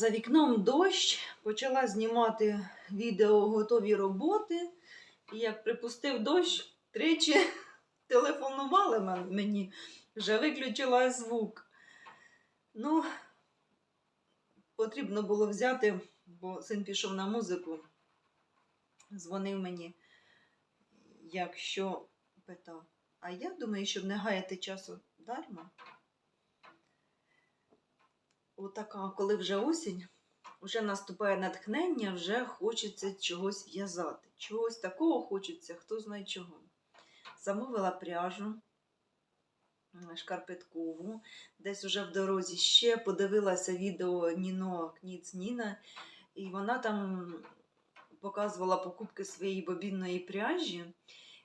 За вікном дощ, почала знімати відео готові роботи. І як припустив дощ, тричі телефонували мені, вже виключила звук. Ну, потрібно було взяти, бо син пішов на музику, дзвонив мені, якщо питав. А я думаю, щоб не гаяти часу дарма. Отака, коли вже осінь, вже наступає натхнення, вже хочеться чогось в'язати. Чогось такого хочеться, хто знає чого. Замовила пряжу шкарпеткову, десь уже в дорозі ще подивилася відео Ніно Кніц Ніна, і вона там показувала покупки своєї бобінної пряжі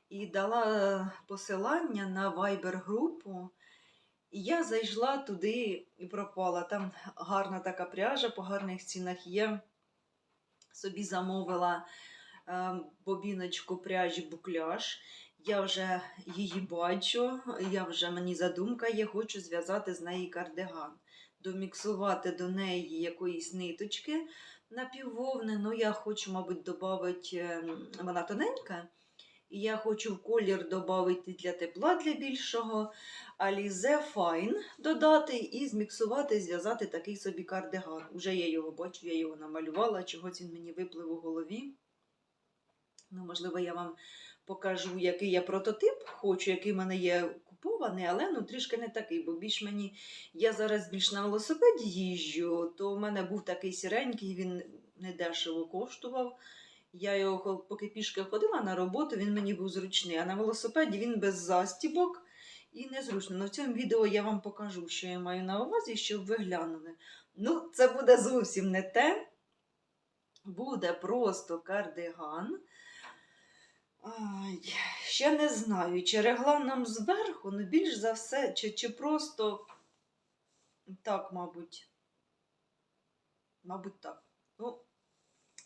і дала посилання на Viber-групу. Я зайшла туди і пропала. Там гарна така пряжа по гарних цінах є. Собі замовила бобіночку пряжі букляж. Я вже її бачу, я вже мені задумка є, хочу зв'язати з неї кардиган. Доміксувати до неї якоїсь ниточки напіввовни. Ну, я хочу, мабуть, додати, вона тоненька. Я хочу в колір додати для тепла для більшого. Alize Fine додати і зміксувати, зв'язати такий собі кардиган. Уже я його бачу, я його намалювала, чогось він мені виплив у голові. Ну, можливо, я вам покажу, який я прототип хочу, який в мене є купований, але ну, трішки не такий, бо більш мені. Я зараз більш на велосипеді їжджу, то в мене був такий сіренький, він недешево коштував. Я його, поки пішки ходила на роботу, він мені був зручний. А на велосипеді він без застібок і незручно. Но в цьому відео я вам покажу, що я маю на увазі, щоб ви глянули. Ну, це буде зовсім не те. Буде просто кардиган. Ай, ще не знаю, чи регланом зверху, ну більш за все, чи, чи просто так, мабуть. Мабуть, так. Ну,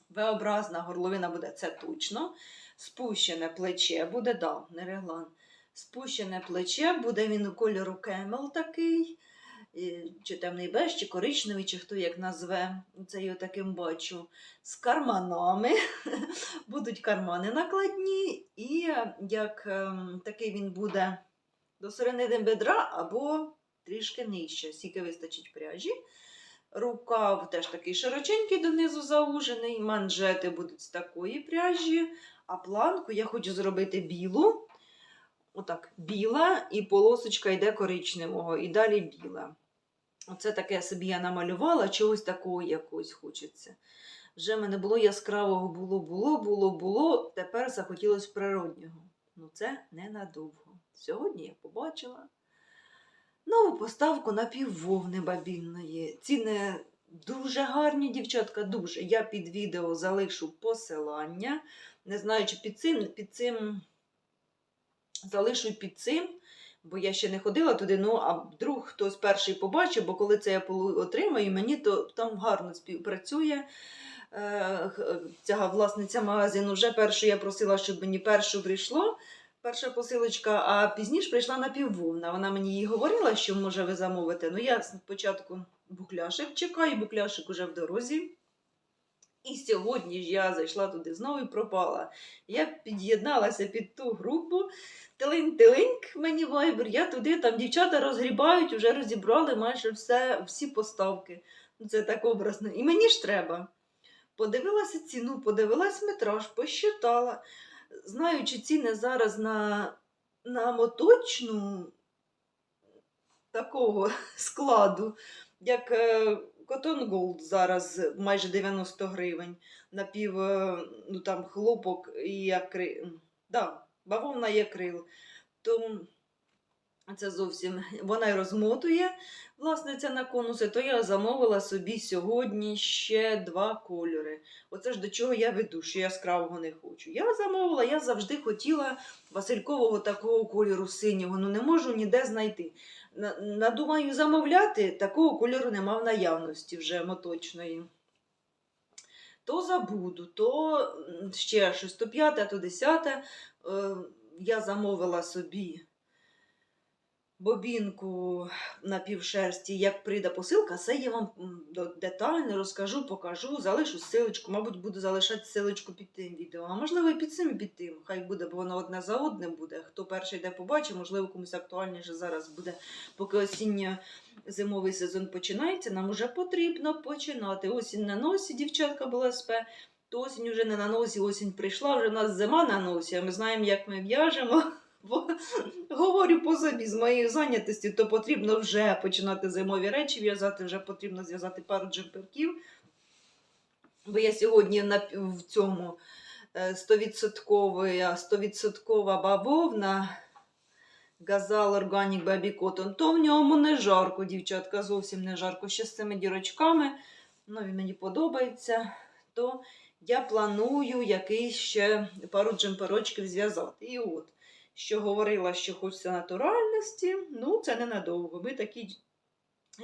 V-образна горловина буде це точно. Спущене плече буде, да, не реглан. Спущене плече, буде він у кольору кемел такий, чи темний беж, чи коричневий, чи хто як назве. Це я таким бачу. З карманами. Будуть кармани накладні, і як ем, такий він буде до середини бедра або трішки нижче, скільки вистачить пряжі. Рукав теж такий широченький донизу заужений, манжети будуть з такої пряжі, а планку я хочу зробити білу. Отак, біла, і полосочка йде коричневого, і далі біла. Оце таке собі я намалювала, чогось такого якось хочеться. Вже мене було яскравого, було, було, було, було. Тепер захотілося природнього. Ну, це ненадовго. Сьогодні я побачила нову поставку напіввовни бабінної. Ціни дуже гарні, дівчатка, дуже. Я під відео залишу посилання. Не знаю, чи під цим, під цим залишу під цим, бо я ще не ходила туди. Ну, а вдруг хтось перший побачив, бо коли це я отримаю, мені то там гарно співпрацює. Е, Ця власниця магазину вже першу я просила, щоб мені першу прийшло. Перша посилочка, а пізніше прийшла напіввовна. Вона мені їй говорила, що може ви замовите. Ну, я спочатку букляшик чекаю, букляшик уже в дорозі. І сьогодні ж я зайшла туди знову і пропала. Я під'єдналася під ту групу. Телинь-телиньк мені вайбер. Я туди, там дівчата розгрібають, вже розібрали майже все, всі поставки. Ну, Це так образно. І мені ж треба. Подивилася ціну, подивилась метраж, посчитала. Знаючи ціни зараз на, на моточну такого складу, як е, Cotton Gold зараз майже 90 гривень, напів, пів ну там хлопок і акрил, да, бавовна і акрил, то це зовсім вона й розмотує власниця на конуси, то я замовила собі сьогодні ще два кольори. Оце ж до чого я веду, що яскравого не хочу. Я замовила, я завжди хотіла василькового такого кольору синього, ну не можу ніде знайти. Надумаю замовляти, такого кольору нема в наявності вже моточної. То забуду, то ще щось, то п'яте, то десяте. Е, Я замовила собі бобінку на півшерсті, як прийде посилка, це я вам детально розкажу, покажу, залишу силочку. Мабуть, буду залишати силочку під тим відео. А можливо, і під цим, і під тим. Хай буде, бо воно одне за одним буде. Хто перший йде побачить, можливо, комусь актуальніше зараз буде, поки осінньо-зимовий сезон починається. Нам вже потрібно починати. Осінь на носі, дівчатка БЛСП. То осінь вже не на носі, осінь прийшла, вже в нас зима на носі, а ми знаємо, як ми в'яжемо. Говорю по собі з моєю зайнятості, то потрібно вже починати зимові речі в'язати, вже потрібно зв'язати пару джемперків. Бо я сьогодні на, в цьому е, 100% 100% бавовна Газал Organic Baby Cotton, то в ньому не жарко, дівчатка, зовсім не жарко. Ще з цими дірочками. Ну, він мені подобається. То я планую якийсь ще пару джемперочків зв'язати. І от, що говорила, що хочеться натуральності, ну це ненадовго. Ви такі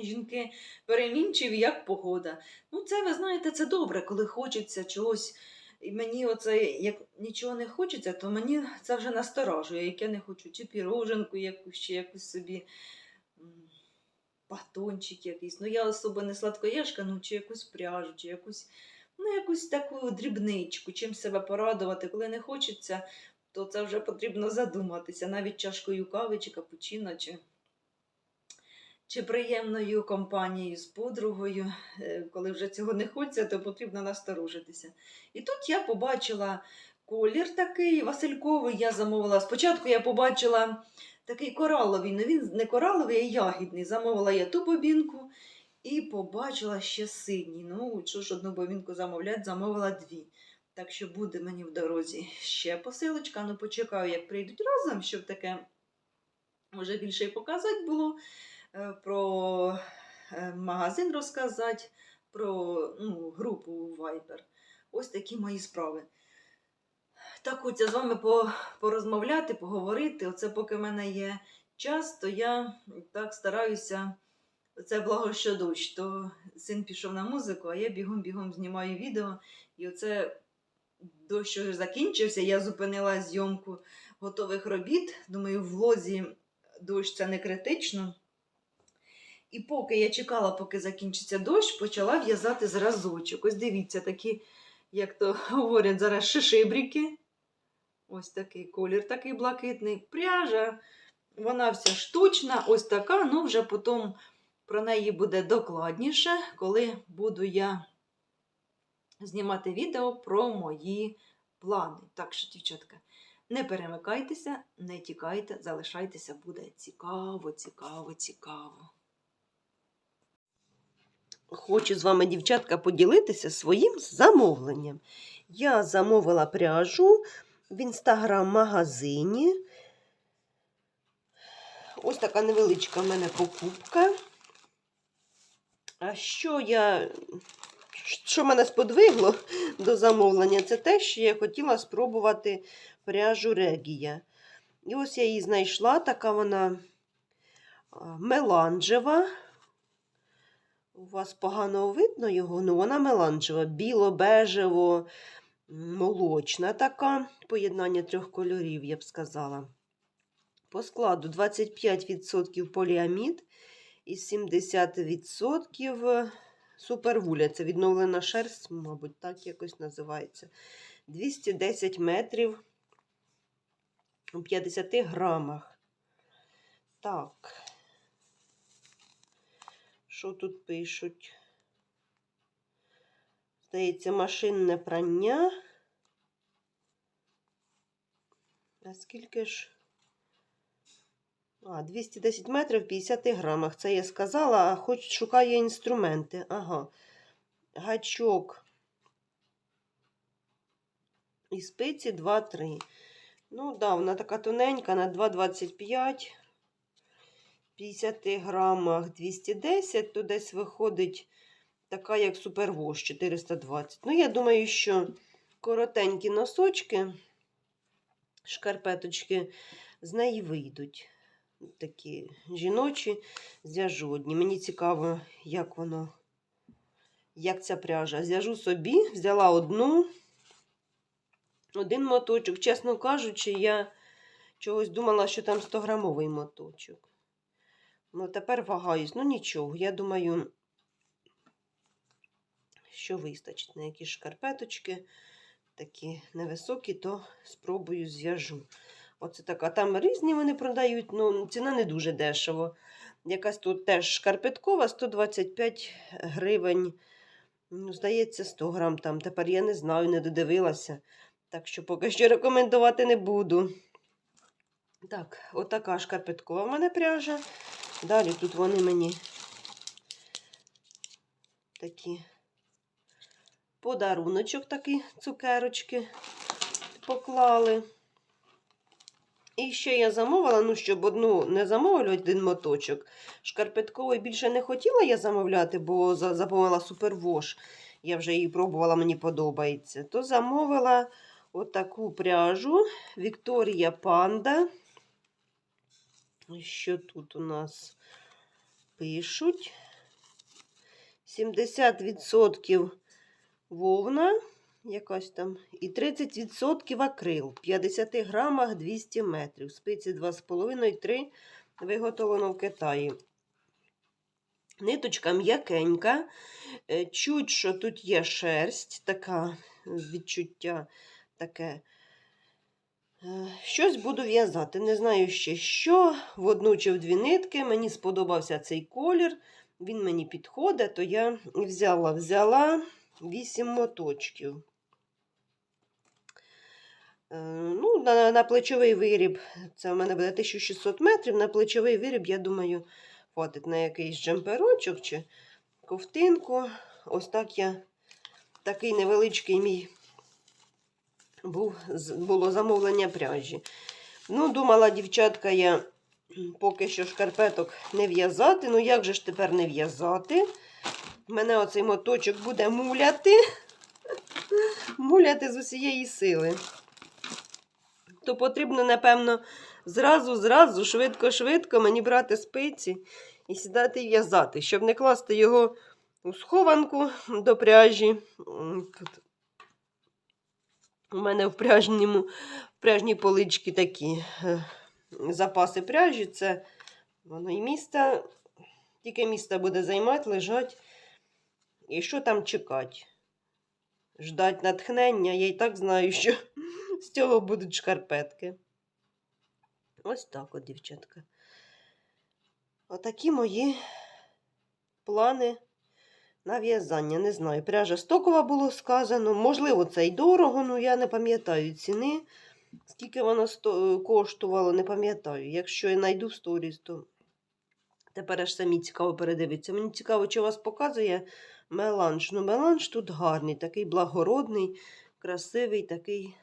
жінки перемінчиві, як погода. Ну, це, ви знаєте, це добре, коли хочеться чогось. І мені оце, як нічого не хочеться, то мені це вже насторожує, як я не хочу чи піроженку якусь, чи якусь собі батончик якийсь. Ну, я особо не сладкоєшка, ну, чи якусь пряжу, чи якусь, ну, якусь таку дрібничку, чим себе порадувати. Коли не хочеться, то це вже потрібно задуматися, навіть чашкою кави, чи капучино, чи, чи приємною компанією з подругою. Е, Коли вже цього не хочеться, то потрібно насторожитися. І тут я побачила колір такий васильковий, я замовила. Спочатку я побачила такий кораловий, ну він не кораловий, а ягідний. Замовила я ту бобінку і побачила ще синій. Ну, що ж одну бобінку замовляти, замовила дві. Так що буде мені в дорозі ще посилочка. Ну, почекаю, як прийдуть разом, щоб таке може більше й показати було. е, Про е, магазин розказати, про ну, групу Viber. Ось такі мої справи. Так хочеться з вами порозмовляти, поговорити. Оце поки в мене є час, то я так стараюся. Це благо, що дощ. То син пішов на музику, а я бігом-бігом знімаю відео. І оце дощ вже закінчився. Я зупинила зйомку готових робіт. Думаю, в влозі дощ це не критично. І поки я чекала, поки закінчиться дощ, почала в'язати зразочок. Ось дивіться, такі, як то говорять зараз, шишибріки. Ось такий колір, такий блакитний. Пряжа. Вона вся штучна, ось така, ну вже потім про неї буде докладніше, коли буду я знімати відео про мої плани. Так що, дівчатка, не перемикайтеся, не тікайте, залишайтеся, буде цікаво, цікаво, цікаво. Хочу з вами, дівчатка, поділитися своїм замовленням. Я замовила пряжу в інстаграм-магазині. Ось така невеличка в мене покупка. А що я. Що мене сподвигло до замовлення, це те, що я хотіла спробувати пряжу Регія. І ось я її знайшла, така вона меланжева. У вас погано видно його, ну вона меланжева, біло-бежево, молочна така. Поєднання трьох кольорів, я б сказала. По складу 25% поліамід і 70% супервуля. Це відновлена шерсть, мабуть, так якось називається. 210 метрів у 50 грамах. Так. Що тут пишуть? Здається, машинне прання. А скільки ж? А, 210 метрів в 50 грамах. Це я сказала, а хоч шукає інструменти. Ага. Гачок. І спиці 2-3. Ну, да, вона така тоненька на 2,25. 50 грамах 210, то десь виходить така, як супервош 420. Ну, я думаю, що коротенькі носочки, шкарпеточки з неї вийдуть. Такі жіночі, зв'яжу одні. Мені цікаво, як воно, як ця пряжа. Зв'яжу собі, взяла одну, один моточок. Чесно кажучи, я чогось думала, що там 100-грамовий моточок. Ну, тепер вагаюсь. Ну нічого, я думаю, що вистачить на якісь шкарпеточки, такі невисокі, то спробую зв'яжу. Оце така. Там різні вони продають, ну ціна не дуже дешево. Якась тут теж шкарпеткова 125 гривень. Ну, здається, 100 грам там. Тепер я не знаю, не додивилася. Так що поки що рекомендувати не буду. Так, отака шкарпеткова в мене пряжа. Далі тут вони мені такі подаруночок, такі цукерочки поклали. І ще я замовила, ну, щоб одну не замовлювати один моточок. Шкарпеткової більше не хотіла я замовляти, бо за- замовила супервош. Я вже її пробувала, мені подобається. То замовила отаку пряжу Вікторія Панда. Що тут у нас пишуть? 70% вовна, якась там, і 30% акрил. В 50 грамах 200 метрів. Спиці 2,5-3 виготовлено в Китаї. Ниточка м'якенька. Е, Чуть, що тут є шерсть, така відчуття таке. Е, Щось буду в'язати. Не знаю ще що. В одну чи в дві нитки. Мені сподобався цей колір. Він мені підходить, то я взяла, взяла 8 моточків. Е, Ну, на, на плечовий виріб, це в мене буде 1600 метрів. На плечовий виріб, я думаю, хватить на якийсь джемперочок чи ковтинку. Ось так я такий невеличкий мій був, було замовлення пряжі. Ну, думала, дівчатка, я поки що шкарпеток не в'язати. Ну, як же ж тепер не в'язати? Мене оцей моточок буде муляти. Муляти з усієї сили. То потрібно, напевно, зразу, зразу, швидко-швидко мені брати спиці і сідати в'язати, щоб не класти його у схованку до пряжі. Тут у мене в пряжному, в пряжній поличці такі е, запаси пряжі. Це воно і місце, тільки місце буде займати, лежать. І що там чекати? Ждать натхнення, я і так знаю, що з цього будуть шкарпетки. Ось так от, дівчатка. Отакі мої плани на в'язання. Не знаю, пряжа стокова було сказано. Можливо, це й дорого, але я не пам'ятаю ціни. Скільки воно сто... коштувало, не пам'ятаю. Якщо я знайду в сторіс, то тепер аж самі цікаво передивитися. Мені цікаво, чи вас показує меланж. Ну, меланж тут гарний, такий благородний, красивий такий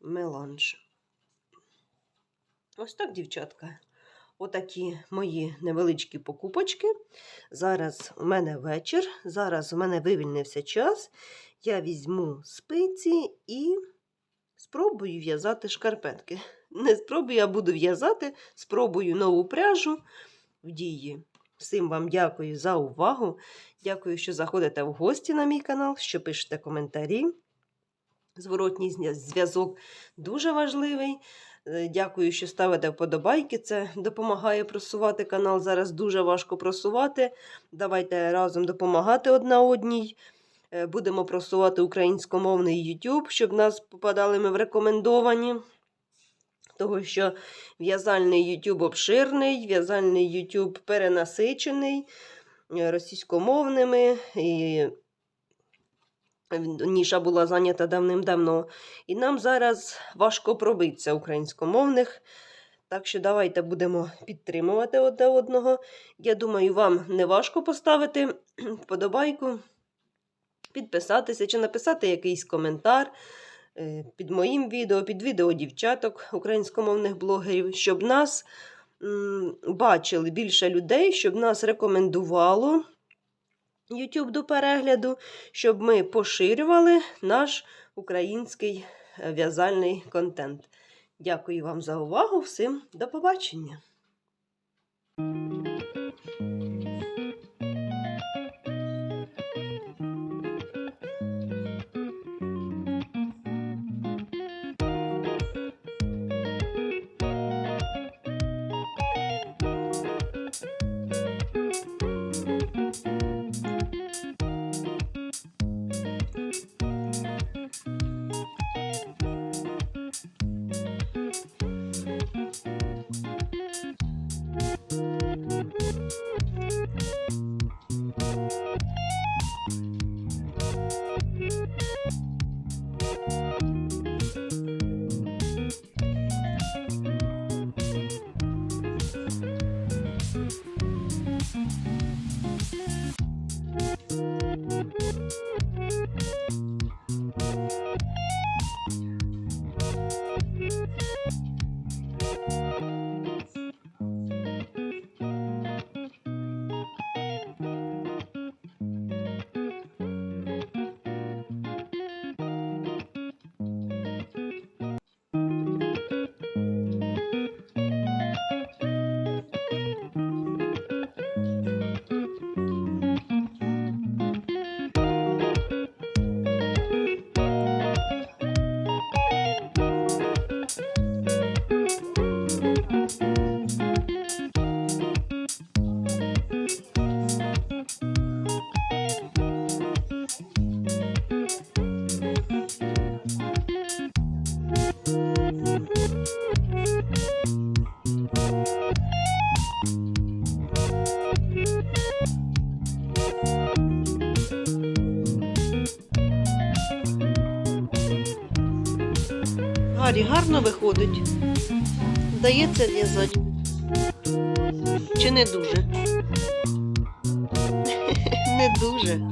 меланж. Ось так, дівчатка. Отакі мої невеличкі покупочки. Зараз у мене вечір, зараз у мене вивільнився час. Я візьму спиці і спробую в'язати шкарпетки. Не спробую, а буду в'язати, спробую нову пряжу в дії. Всім вам дякую за увагу. Дякую, що заходите в гості на мій канал, що пишете коментарі. Зворотній зв'язок дуже важливий. Е, Дякую, що ставите вподобайки. Це допомагає просувати канал. Зараз дуже важко просувати. Давайте разом допомагати одна одній. Е, Будемо просувати українськомовний YouTube, щоб нас попадали ми в рекомендовані. Того, що в'язальний YouTube обширний, в'язальний YouTube перенасичений е, російськомовними. І ніша була зайнята давним-давно. І нам зараз важко пробитися українськомовних. Так що давайте будемо підтримувати одне одного. Я думаю, вам не важко поставити вподобайку, підписатися чи написати якийсь коментар е, під моїм відео, під відео дівчаток українськомовних блогерів, щоб нас бачили більше людей, щоб нас рекомендувало YouTube до перегляду, щоб ми поширювали наш український е, в'язальний контент. Дякую вам за увагу. Всім до побачення! Гарі, гарно виходить. Вдається в'язати. Чи не дуже? Не дуже.